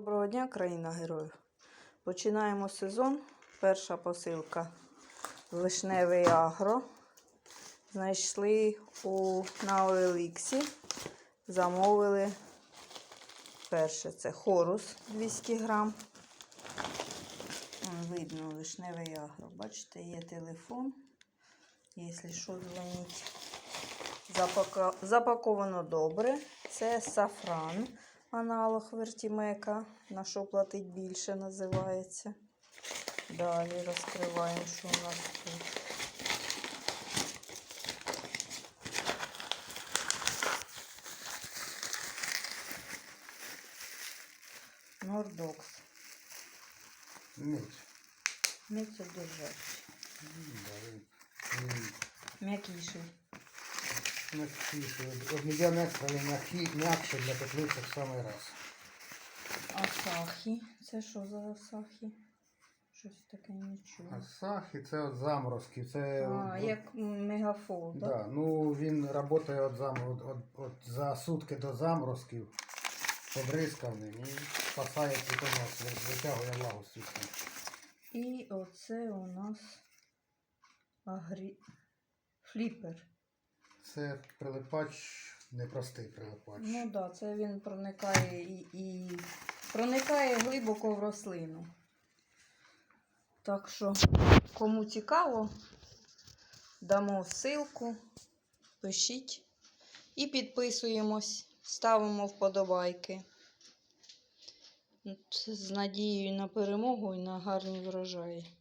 Доброго дня, країна героїв. Починаємо сезон. Перша посилка Вишневий Агро. Знайшли у, на Оліксі. Замовили перше це хорус 200 грам. Видно вишневий агро. Бачите, є телефон. Якщо що, дзвоніть. Запаковано добре. Це сафран, аналог вертімека. На що платить більше називається. Далі розкриваємо, що у нас тут. Нордокс. Меч. Міцо держать. М'якіший. Медіан але м'якше для теплиці в самий раз. Асахі. Це що за асахі? Щось таке не чую. А сахі це от заморозки. Це А, от- як мегафол, так? да, ну він працює от, зам, от, от, от за сутки до заморозків, побризкав ним і спасає цвітонос, ви- витягує влагу з цвітка. І оце у нас агрі... фліпер. Це прилипач, непростий прилипач. Ну так, да, це він проникає і, і проникає глибоко в рослину. Так що, кому цікаво, дамо ссылку, пишіть і підписуємось, ставимо вподобайки. От З надією на перемогу і на гарні врожаї.